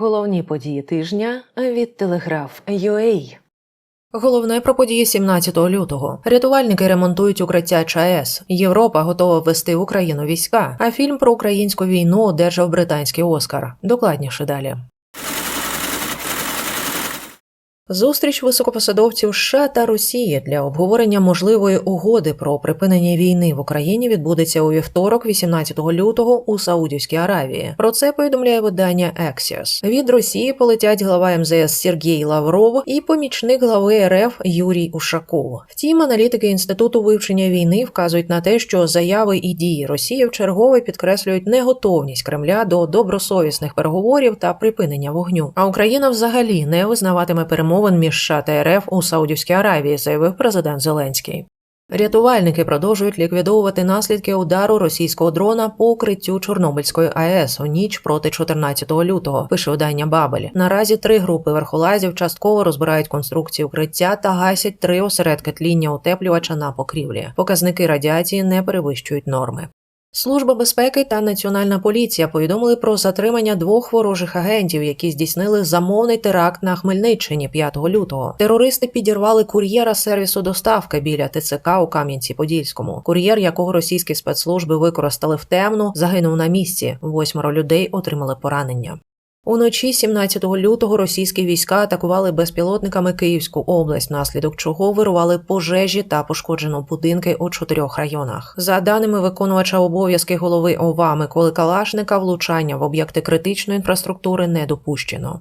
Головні події тижня від Телеграф UA. Головне про події 17 лютого. Рятувальники ремонтують укриття ЧАЕС. Європа готова ввести Україну війська. А фільм про українську війну одержав британський Оскар. Докладніше далі. Зустріч високопосадовців США та Росії для обговорення можливої угоди про припинення війни в Україні відбудеться у вівторок, 18 лютого, у Саудівській Аравії. Про це повідомляє видання Axios. Від Росії полетять глава МЗС Сергій Лавров і помічник глави РФ Юрій Ушаков. Втім, аналітики інституту вивчення війни вказують на те, що заяви і дії Росії вчергове підкреслюють неготовність Кремля до добросовісних переговорів та припинення вогню. А Україна взагалі не визнаватиме перемовин між США та РФ у Саудівській Аравії, заявив президент Зеленський. Рятувальники продовжують ліквідовувати наслідки удару російського дрона по укриттю Чорнобильської АЕС у ніч проти 14 лютого. Пише видання Бабель. Наразі три групи верхолазів частково розбирають конструкції укриття та гасять три осередки тління утеплювача на покрівлі. Показники радіації не перевищують норми. Служба безпеки та національна поліція повідомили про затримання двох ворожих агентів, які здійснили замовний теракт на Хмельниччині 5 лютого. Терористи підірвали кур'єра сервісу доставки біля ТЦК у Кам'янці-Подільському. Кур'єр, якого російські спецслужби використали в темну, загинув на місці. Восьмеро людей отримали поранення. Уночі 17 лютого російські війська атакували безпілотниками Київську область, наслідок чого вирували пожежі та пошкоджено будинки у чотирьох районах. За даними виконувача обов'язки голови ОВА Миколи Калашника, влучання в об'єкти критичної інфраструктури не допущено.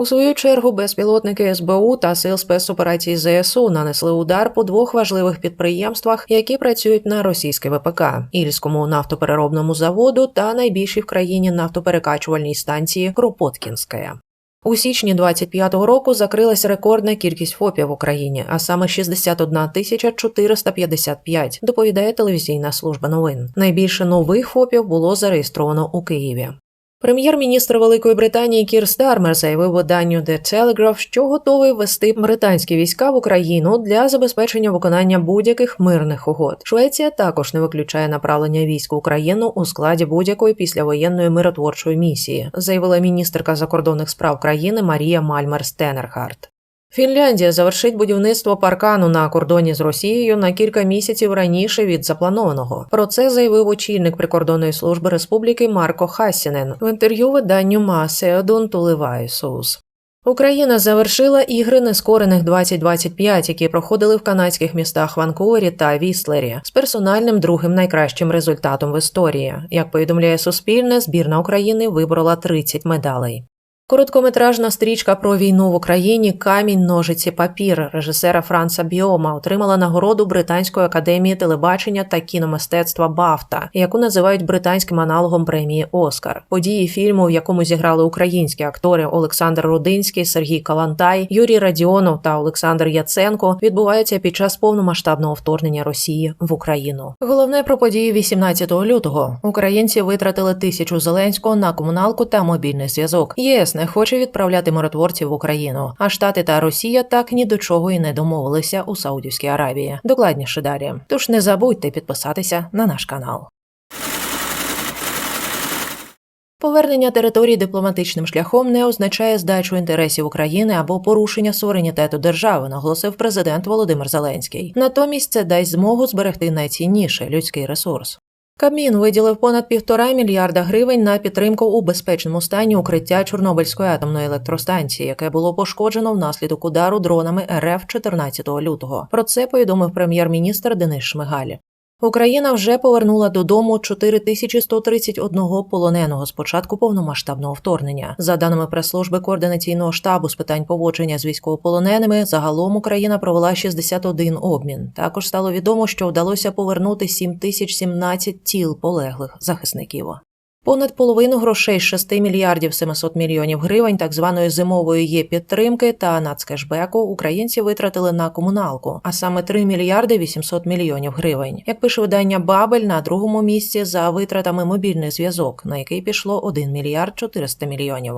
У свою чергу безпілотники СБУ та сил спецоперацій ЗСУ нанесли удар по двох важливих підприємствах, які працюють на російське ВПК Ільському нафтопереробному заводу та найбільшій в країні нафтоперекачувальній станції Кропоткінське. У січні 25-го року закрилась рекордна кількість ФОПів в Україні, а саме 61 тисяча 455, доповідає телевізійна служба новин. Найбільше нових ФОПів було зареєстровано у Києві. Прем'єр-міністр Великої Британії Кір Стармер заявив виданню The Telegraph, що готовий ввести британські війська в Україну для забезпечення виконання будь-яких мирних угод. Швеція також не виключає направлення військ в Україну у складі будь-якої післявоєнної миротворчої місії, заявила міністерка закордонних справ країни Марія Мальмер Стенерхарт. Фінляндія завершить будівництво паркану на кордоні з Росією на кілька місяців раніше від запланованого. Про це заявив очільник прикордонної служби республіки Марко Хасінен в інтерв'ю виданню Масеодон Туливайсус. Україна завершила ігри нескорених 2025, які проходили в канадських містах Ванкувері та Вістлері з персональним другим найкращим результатом в історії. Як повідомляє Суспільне, збірна України виборола 30 медалей. Короткометражна стрічка про війну в Україні Камінь, ножиці, папір режисера Франца Біома отримала нагороду Британської академії телебачення та кіномистецтва Бафта, яку називають британським аналогом премії Оскар. Події фільму, в якому зіграли українські актори Олександр Рудинський, Сергій Калантай, Юрій Радіонов та Олександр Яценко, відбуваються під час повномасштабного вторгнення Росії в Україну. Головне про події 18 лютого. Українці витратили тисячу зеленського на комуналку та мобільний зв'язок. ЄС не хоче відправляти миротворців в Україну. А Штати та Росія так ні до чого і не домовилися у Саудівській Аравії. Докладніше далі. Тож не забудьте підписатися на наш канал. Повернення територій дипломатичним шляхом не означає здачу інтересів України або порушення суверенітету держави, наголосив президент Володимир Зеленський. Натомість це дасть змогу зберегти найцінніше людський ресурс. Кабмін виділив понад півтора мільярда гривень на підтримку у безпечному стані укриття Чорнобильської атомної електростанції, яке було пошкоджено внаслідок удару дронами РФ 14 лютого. Про це повідомив прем'єр-міністр Денис Шмигаль. Україна вже повернула додому 4131 полоненого з початку повномасштабного вторгнення. За даними прес-служби координаційного штабу з питань поводження з військовополоненими, загалом Україна провела 61 обмін. Також стало відомо, що вдалося повернути 7017 тіл полеглих захисників. Понад половину грошей з 6 мільярдів 700 мільйонів гривень так званої зимової є підтримки та нацкешбеку українці витратили на комуналку, а саме 3 мільярди 800 мільйонів гривень. Як пише видання Бабель на другому місці за витратами мобільний зв'язок, на який пішло 1 мільярд 400 мільйонів.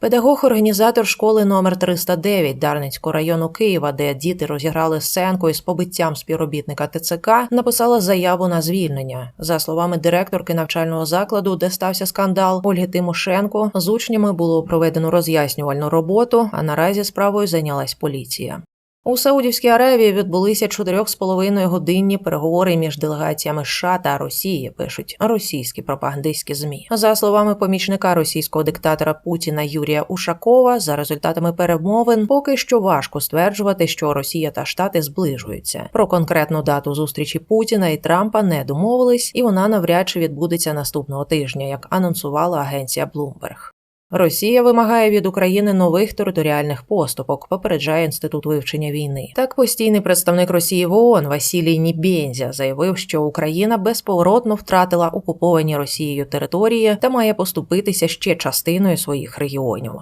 Педагог-організатор школи номер 309 Дарницького району Києва, де діти розіграли сценку із побиттям співробітника ТЦК, написала заяву на звільнення. За словами директорки навчального закладу, де стався скандал Ольги Тимошенко, з учнями було проведено роз'яснювальну роботу, а наразі справою зайнялась поліція. У Саудівській Аравії відбулися чотирьох з половиною годинні переговори між делегаціями США та Росії. Пишуть російські пропагандистські змі. За словами помічника російського диктатора Путіна Юрія Ушакова, за результатами перемовин поки що важко стверджувати, що Росія та Штати зближуються. Про конкретну дату зустрічі Путіна і Трампа не домовились, і вона навряд чи відбудеться наступного тижня, як анонсувала агенція Bloomberg. Росія вимагає від України нових територіальних поступок, попереджає інститут вивчення війни. Так постійний представник Росії в ООН Василій Нібєнзя заявив, що Україна безповоротно втратила окуповані Росією території та має поступитися ще частиною своїх регіонів.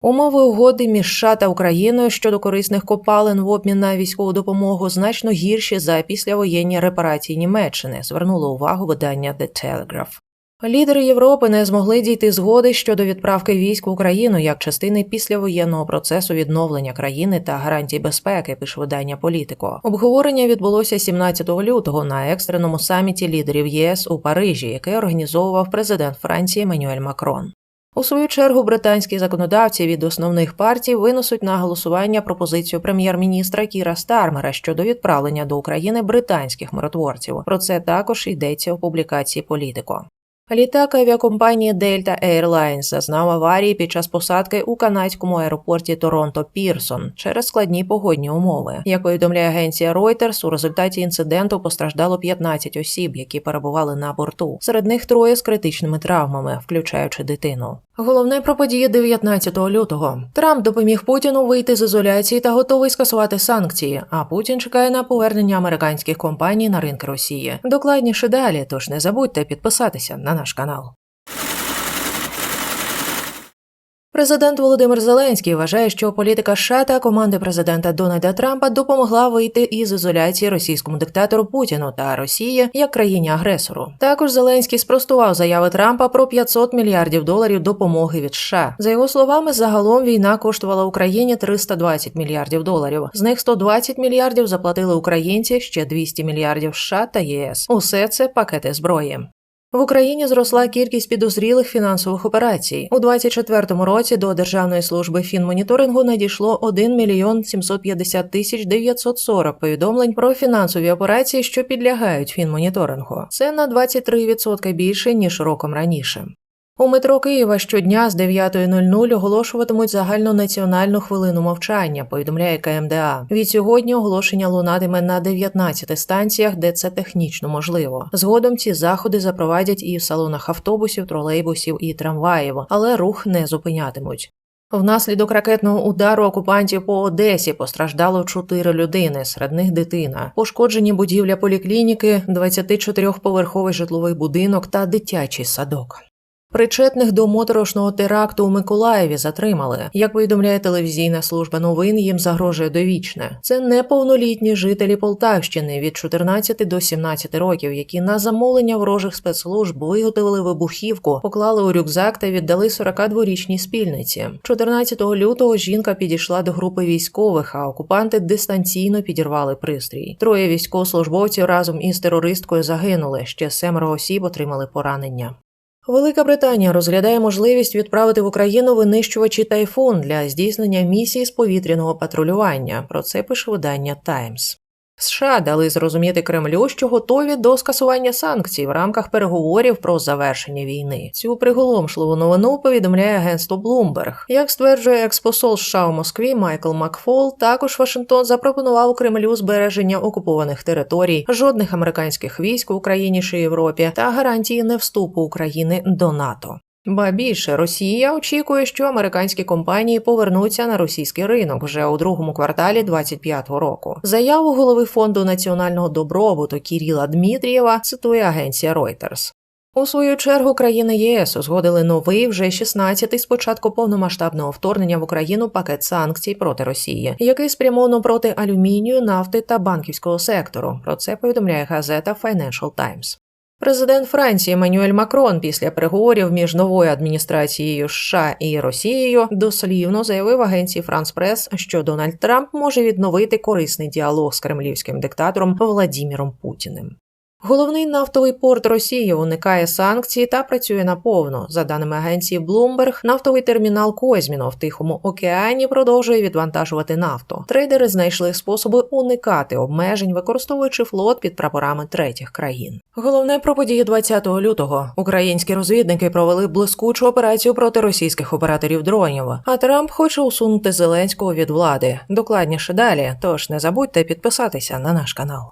Умови угоди між США та Україною щодо корисних копалин в обмін на військову допомогу значно гірші за післявоєнні репарації Німеччини. Звернуло увагу видання The Telegraph. Лідери Європи не змогли дійти згоди щодо відправки військ в Україну як частини післявоєнного процесу відновлення країни та гарантій безпеки. Пише видання Політико. Обговорення відбулося 17 лютого на екстреному саміті лідерів ЄС у Парижі, який організовував президент Франції Еммануель Макрон. У свою чергу британські законодавці від основних партій винесуть на голосування пропозицію прем'єр-міністра Кіра Стармера щодо відправлення до України британських миротворців. Про це також йдеться у публікації Політико. Літак авіакомпанії Delta Airlines зазнав аварії під час посадки у канадському аеропорті Торонто Пірсон через складні погодні умови. Як повідомляє агенція Reuters, у результаті інциденту постраждало 15 осіб, які перебували на борту. Серед них троє з критичними травмами, включаючи дитину. Головне про події 19 лютого. Трамп допоміг Путіну вийти з ізоляції та готовий скасувати санкції. А Путін чекає на повернення американських компаній на ринки Росії. Докладніше далі, тож не забудьте підписатися на наш канал. Президент Володимир Зеленський вважає, що політика США та команди президента Дональда Трампа допомогла вийти із ізоляції російському диктатору Путіну та Росії як країні агресору. Також Зеленський спростував заяви Трампа про 500 мільярдів доларів допомоги від США. За його словами, загалом війна коштувала Україні 320 мільярдів доларів. З них 120 мільярдів заплатили українці, ще 200 мільярдів США та ЄС. Усе це пакети зброї. В Україні зросла кількість підозрілих фінансових операцій у 2024 році. До Державної служби фінмоніторингу надійшло 1 мільйон 750 тисяч 940 повідомлень про фінансові операції, що підлягають фінмоніторингу. Це на 23% більше ніж роком раніше. У метро Києва щодня з 9.00 оголошуватимуть загальнонаціональну хвилину мовчання. Повідомляє КМДА. Від сьогодні оголошення лунатиме на 19 станціях, де це технічно можливо. Згодом ці заходи запровадять і в салонах автобусів, тролейбусів і трамваїв, але рух не зупинятимуть. Внаслідок ракетного удару окупантів по Одесі постраждало чотири людини, серед них дитина. Пошкоджені будівля поліклініки, 24-поверховий житловий будинок та дитячий садок. Причетних до моторошного теракту у Миколаєві затримали. Як повідомляє телевізійна служба новин, їм загрожує довічне. Це неповнолітні жителі Полтавщини від 14 до 17 років, які на замовлення ворожих спецслужб виготовили вибухівку, поклали у рюкзак та віддали 42-річній спільниці. 14 лютого жінка підійшла до групи військових, а окупанти дистанційно підірвали пристрій. Троє військовослужбовців разом із терористкою загинули. Ще семеро осіб отримали поранення. Велика Британія розглядає можливість відправити в Україну винищувачі тайфун для здійснення місії з повітряного патрулювання. Про це пише видання Times. США дали зрозуміти Кремлю, що готові до скасування санкцій в рамках переговорів про завершення війни. Цю приголомшливу новину повідомляє агентство Bloomberg. Як стверджує експосол США у Москві Майкл Макфол, також Вашингтон запропонував Кремлю збереження окупованих територій, жодних американських військ в Україні чи Європі та гарантії невступу України до НАТО. Ба більше Росія очікує, що американські компанії повернуться на російський ринок вже у другому кварталі 25-го року. Заяву голови фонду національного добробуту Кіріла Дмитрієва цитує агенція Reuters. У свою чергу країни ЄС узгодили новий вже 16-й з початку повномасштабного вторгнення в Україну пакет санкцій проти Росії, який спрямовано проти алюмінію, нафти та банківського сектору. Про це повідомляє газета Financial Times. Президент Франції Еммануель Макрон після переговорів між новою адміністрацією США і Росією дослівно заявив агенції Франс Прес, що Дональд Трамп може відновити корисний діалог з кремлівським диктатором Владіміром Путіним. Головний нафтовий порт Росії уникає санкцій та працює наповну. За даними агенції Bloomberg, нафтовий термінал Козьміно в Тихому океані продовжує відвантажувати нафту. Трейдери знайшли способи уникати обмежень, використовуючи флот під прапорами третіх країн. Головне про події 20 лютого. Українські розвідники провели блискучу операцію проти російських операторів дронів. А Трамп хоче усунути Зеленського від влади. Докладніше далі. Тож не забудьте підписатися на наш канал.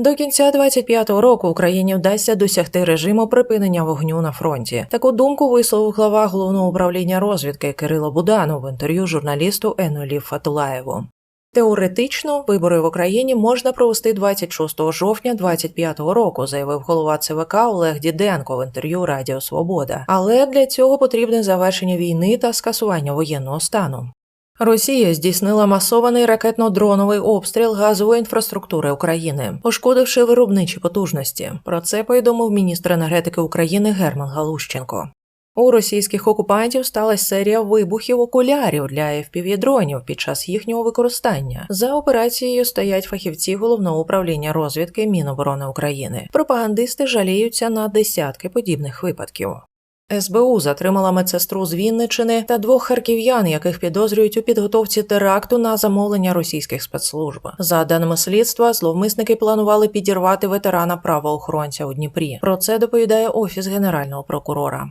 До кінця 25-го року Україні вдасться досягти режиму припинення вогню на фронті. Таку думку висловив глава головного управління розвідки Кирило Буданов в інтерв'ю журналісту Енулі Фатулаєву. Теоретично вибори в Україні можна провести 26 жовтня 25-го року, заявив голова ЦВК Олег Діденко в інтерв'ю Радіо Свобода. Але для цього потрібне завершення війни та скасування воєнного стану. Росія здійснила масований ракетно-дроновий обстріл газової інфраструктури України, пошкодивши виробничі потужності. Про це повідомив міністр енергетики України Герман Галущенко. У російських окупантів сталася серія вибухів окулярів для FPV-дронів під час їхнього використання. За операцією стоять фахівці головного управління розвідки Міноборони України. Пропагандисти жаліються на десятки подібних випадків. СБУ затримала медсестру з Вінничини та двох харків'ян, яких підозрюють у підготовці теракту на замовлення російських спецслужб. За даними слідства, зловмисники планували підірвати ветерана правоохоронця у Дніпрі. Про це доповідає офіс генерального прокурора.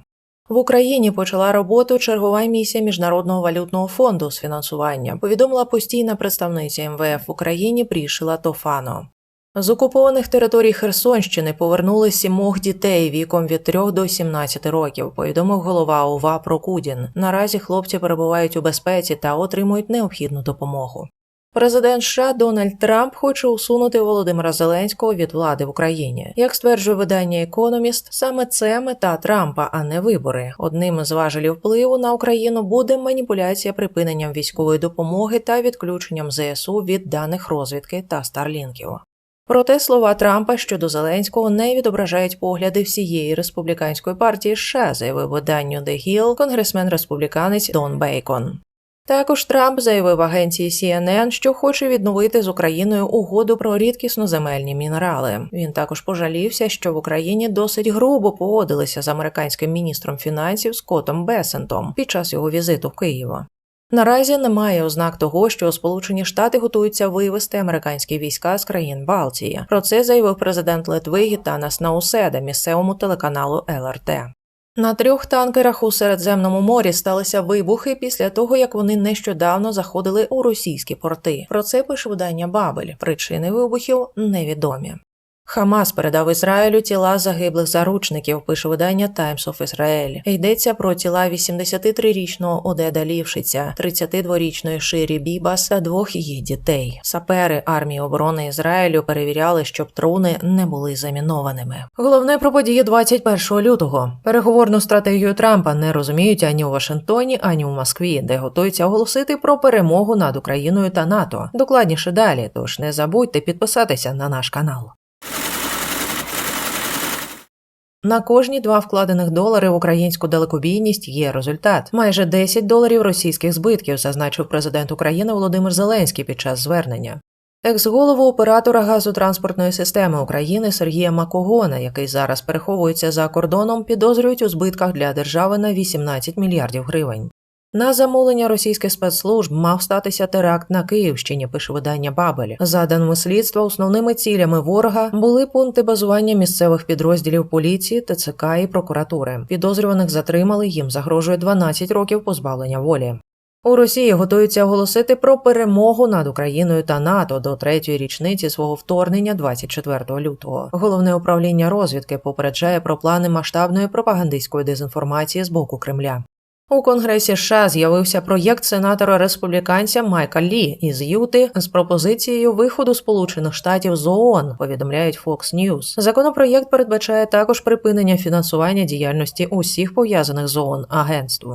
В Україні почала роботу чергова місія Міжнародного валютного фонду з фінансування. Повідомила постійна представниця МВФ в Україні Прішила Тофано. З окупованих територій Херсонщини повернули сімох дітей віком від 3 до 17 років. Повідомив голова ОВА Прокудін. Наразі хлопці перебувають у безпеці та отримують необхідну допомогу. Президент США Дональд Трамп хоче усунути Володимира Зеленського від влади в Україні. Як стверджує видання Економіст, саме це мета Трампа, а не вибори. Одним з важелів впливу на Україну буде маніпуляція припиненням військової допомоги та відключенням ЗСУ від даних розвідки та старлінків. Проте слова Трампа щодо Зеленського не відображають погляди всієї республіканської партії США, заявив виданню The Hill конгресмен республіканець Дон Бейкон. Також Трамп заявив агенції CNN, що хоче відновити з Україною угоду про рідкісноземельні мінерали. Він також пожалівся, що в Україні досить грубо поводилися з американським міністром фінансів Скоттом Бесентом під час його візиту в Києва. Наразі немає ознак того, що Сполучені Штати готуються вивести американські війська з країн Балтії. Про це заявив президент Литви Гітанас Науседа місцевому телеканалу ЛРТ. На трьох танкерах у Середземному морі сталися вибухи після того, як вони нещодавно заходили у російські порти. Про це пише видання Бабель. Причини вибухів невідомі. Хамас передав Ізраїлю тіла загиблих заручників, пише видання Times of Israel. Йдеться про тіла 83-річного Одеда Лівшиця, 32-річної Ширі Бібас та двох її дітей. Сапери армії оборони Ізраїлю перевіряли, щоб труни не були замінованими. Головне про події 21 лютого. Переговорну стратегію Трампа не розуміють ані у Вашингтоні, ані у Москві, де готуються оголосити про перемогу над Україною та НАТО. Докладніше далі. Тож не забудьте підписатися на наш канал. На кожні два вкладених долари в українську далекобійність є результат. Майже 10 доларів російських збитків, зазначив президент України Володимир Зеленський під час звернення. Екс-голову оператора газотранспортної системи України Сергія Макогона, який зараз переховується за кордоном, підозрюють у збитках для держави на 18 мільярдів гривень. На замовлення російських спецслужб мав статися теракт на Київщині, пише видання Бабель. За даними слідства, основними цілями ворога були пункти базування місцевих підрозділів поліції, ТЦК і прокуратури. Підозрюваних затримали, їм загрожує 12 років позбавлення волі. У Росії готуються оголосити про перемогу над Україною та НАТО до третьої річниці свого вторгнення 24 лютого. Головне управління розвідки попереджає про плани масштабної пропагандистської дезінформації з боку Кремля. У Конгресі США з'явився проєкт сенатора республіканця Майка Лі із Юти з пропозицією виходу Сполучених Штатів з ООН, повідомляють Fox News. Законопроєкт передбачає також припинення фінансування діяльності усіх пов'язаних з ООН агентств.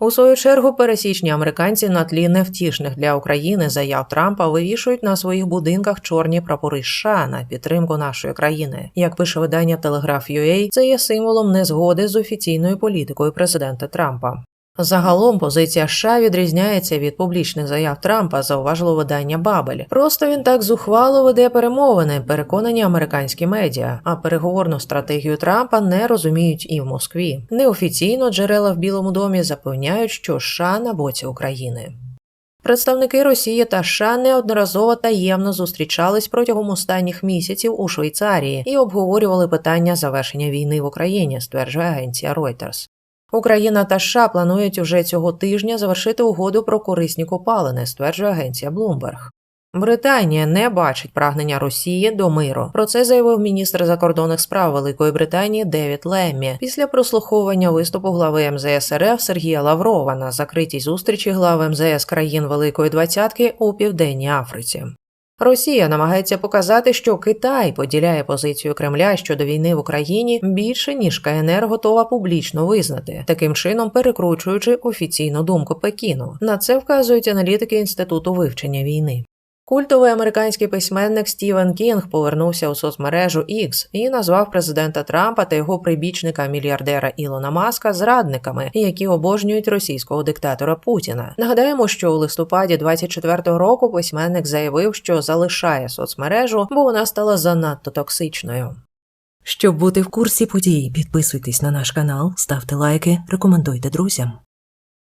У свою чергу пересічні американці на тлі невтішних для України заяв Трампа вивішують на своїх будинках чорні прапори США на підтримку нашої країни. Як пише видання Telegraph.ua, це є символом незгоди з офіційною політикою президента Трампа. Загалом позиція США відрізняється від публічних заяв Трампа, зауважило видання Бабель. Просто він так зухвало веде перемовини, переконані американські медіа. А переговорну стратегію Трампа не розуміють і в Москві. Неофіційно джерела в Білому домі запевняють, що США на боці України. Представники Росії та США неодноразово таємно зустрічались протягом останніх місяців у Швейцарії і обговорювали питання завершення війни в Україні, стверджує агенція Reuters. Україна та США планують уже цього тижня завершити угоду про корисні копалини, стверджує агенція Bloomberg. Британія не бачить прагнення Росії до миру. Про це заявив міністр закордонних справ Великої Британії Девід Леммі після прослуховування виступу глави МЗС РФ Сергія Лаврова на закритій зустрічі глав МЗС країн Великої Двадцятки у Південній Африці. Росія намагається показати, що Китай поділяє позицію Кремля щодо війни в Україні більше ніж КНР готова публічно визнати, таким чином перекручуючи офіційну думку Пекіну. На це вказують аналітики інституту вивчення війни. Культовий американський письменник Стівен Кінг повернувся у соцмережу X і назвав президента Трампа та його прибічника мільярдера Ілона Маска зрадниками, які обожнюють російського диктатора Путіна. Нагадаємо, що у листопаді 24-го року письменник заявив, що залишає соцмережу, бо вона стала занадто токсичною. Щоб бути в курсі подій, підписуйтесь на наш канал, ставте лайки, рекомендуйте друзям.